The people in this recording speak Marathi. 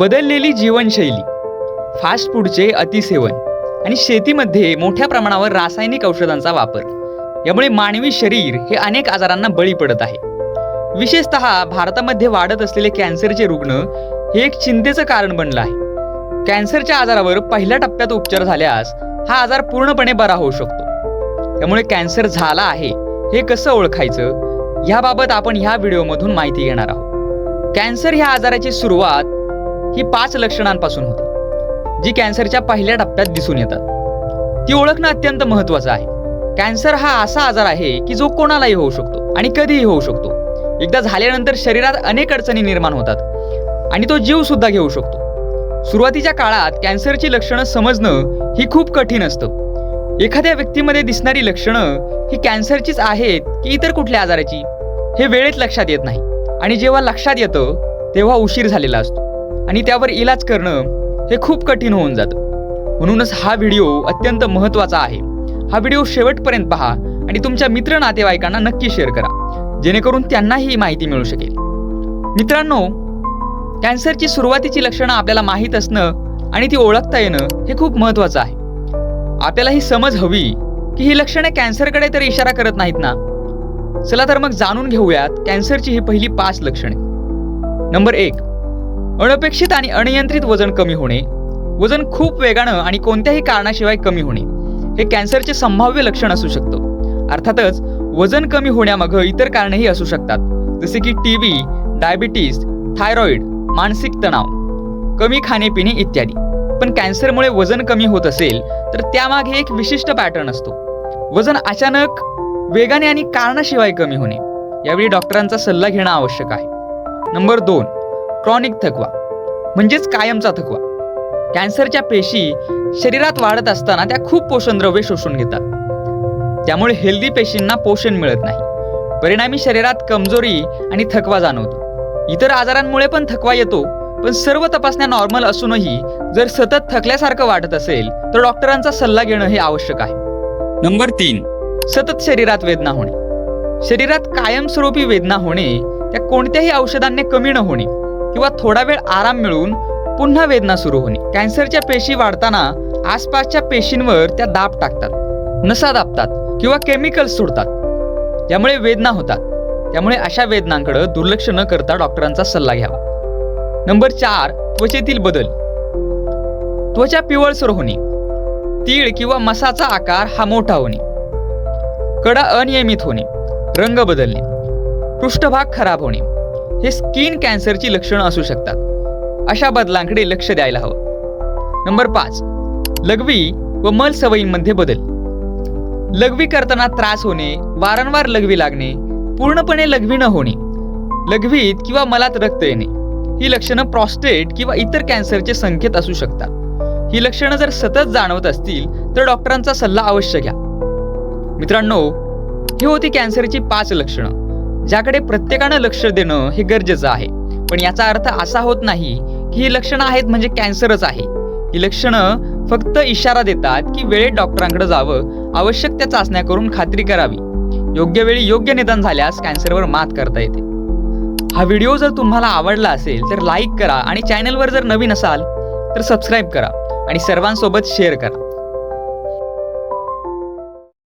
बदललेली जीवनशैली फास्ट फूडचे अतिसेवन आणि शेतीमध्ये मोठ्या प्रमाणावर रासायनिक औषधांचा वापर. यामुळे मानवी शरीर हे अनेक आजारांना बळी पडत आहे. विशेषत भारतामध्ये वाढत असलेले कॅन्सरचे रुग्ण हे एक चिंतेचं कारण बनलं आहे. कॅन्सरच्या आजारावर पहिल्या टप्प्यात उपचार झाल्यास हा आजार पूर्णपणे बरा होऊ शकतो. त्यामुळे कॅन्सर झाला आहे हे कसं ओळखायचं? याबाबत आपण ह्या व्हिडिओमधून माहिती घेणार आहोत. कॅन्सर ह्या आजाराची सुरुवात ही पाच लक्षणांपासून होते जी कॅन्सरच्या पहिल्या टप्प्यात दिसून येतात. ती ओळखणं अत्यंत महत्वाचं आहे. कॅन्सर हा असा आजार आहे की जो कोणालाही होऊ शकतो आणि कधीही होऊ शकतो. एकदा झाल्यानंतर शरीरात अनेक अडचणी निर्माण होतात आणि तो जीव सुद्धा घेऊ शकतो. सुरुवातीच्या काळात कॅन्सरची लक्षणं समजणं ही खूप कठीण असतं. एखाद्या व्यक्तीमध्ये दिसणारी लक्षणं ही कॅन्सरचीच आहेत की इतर कुठल्या आजाराची हे वेळेत लक्षात येत नाही. आणि जेव्हा लक्षात येतं तेव्हा उशीर झालेला असतो. आणि त्यावर इलाज करणं हे खूप कठीण होऊन जातं. म्हणूनच हा व्हिडिओ अत्यंत महत्त्वाचा आहे. हा व्हिडिओ शेवटपर्यंत पहा आणि तुमच्या मित्र नातेवाईकांना नक्की शेअर करा जेणेकरून त्यांनाही ही माहिती मिळू शकेल. मित्रांनो कॅन्सरची सुरुवातीची लक्षणं आपल्याला माहीत असणं आणि ती ओळखता येणं हे खूप महत्त्वाचं आहे. आपल्याला ही समज हवी की ही लक्षणे कॅन्सरकडे तर इशारा करत नाहीत ना? चला तर मग जाणून घेऊयात कॅन्सरची ही पहिली पाच लक्षणे. नंबर एक अनपेक्षित आणि अनियंत्रित वजन कमी होणे वजन खूप वेगानं आणि कोणत्याही कारणाशिवाय कमी होणे हे कॅन्सरचे संभाव्य लक्षण असू शकतं. अर्थातच वजन कमी होण्यामागं इतर कारणेही असू शकतात जसे की टी व्ही डायबिटीस थायरॉईड मानसिक तणाव कमी खाणेपिणे इत्यादी. पण कॅन्सरमुळे वजन कमी होत असेल तर त्यामागे एक विशिष्ट पॅटर्न असतो. वजन अचानक वेगाने आणि कारणाशिवाय कमी होणे. यावेळी डॉक्टरांचा सल्ला घेणं आवश्यक आहे. नंबर दोन. क्रॉनिक थकवा म्हणजेच कायमचा थकवा. कॅन्सरच्या पेशी शरीरात वाढत असताना त्या खूप पोषणद्रव्ये शोषून घेतात. त्यामुळे हेल्दी पेशींना पोषण मिळत नाही. परिणामी शरीरात कमजोरी आणि थकवा जाणवतो. इतर आजारांमुळे पण थकवा येतो पण सर्व तपासण्या नॉर्मल असूनही जर सतत थकल्यासारखं वाटत असेल तर डॉक्टरांचा सल्ला घेणं हे आवश्यक आहे. नंबर तीन. सतत शरीरात वेदना होणे. शरीरात कायमस्वरूपी वेदना होणे त्या कोणत्याही औषधांनी कमी न होणे. किंवा थोडा वेळ आराम मिळून पुन्हा वेदना सुरू होणे. कॅन्सरच्या पेशी वाढताना आसपासच्या पेशींवर त्या दाब टाकतात नसा दाबतात किंवा केमिकल्स सोडतात. त्यामुळे वेदना होतात. त्यामुळे अशा वेदनांकडे दुर्लक्ष न करता डॉक्टरांचा सल्ला घ्यावा. नंबर चार त्वचेतील बदल. त्वचा पिवळसर होणे. तीळ किंवा मसाचा आकार हा मोठा होणे. कडा अनियमित होणे. रंग बदलणे. पृष्ठभाग खराब होणे. हे स्किन कॅन्सरची लक्षणं असू शकतात. अशा बदलांकडे लक्ष द्यायला हवं. नंबर पाच. लघवी व मल सवयींमध्ये बदल. लघवी करताना त्रास होणे वारंवार लघवी लागणे पूर्णपणे लघवी न होणे लघवीत किंवा मलात रक्त येणे ही लक्षणं प्रॉस्टेट किंवा इतर कॅन्सरचे संकेत असू शकतात. ही लक्षणं जर सतत जाणवत असतील तर डॉक्टरांचा सल्ला अवश्य घ्या. मित्रांनो ही होती कॅन्सरची पाच लक्षणं. ज्याकडे प्रत्येकानं लक्ष देणं हे गरजेचं आहे. पण याचा अर्थ असा होत नाही की ही लक्षणं आहेत म्हणजे कॅन्सरच आहे. ही लक्षणं फक्त इशारा देतात की वेळेत डॉक्टरांकडे जावं आवश्यक त्या चाचण्या करून खात्री करावी. योग्य वेळी योग्य निदान झाल्यास कॅन्सरवर मात करता येते. हा व्हिडिओ जर तुम्हाला आवडला असेल तर लाईक करा आणि चॅनलवर जर नवीन असाल तर सबस्क्राईब करा आणि सर्वांसोबत शेअर करा.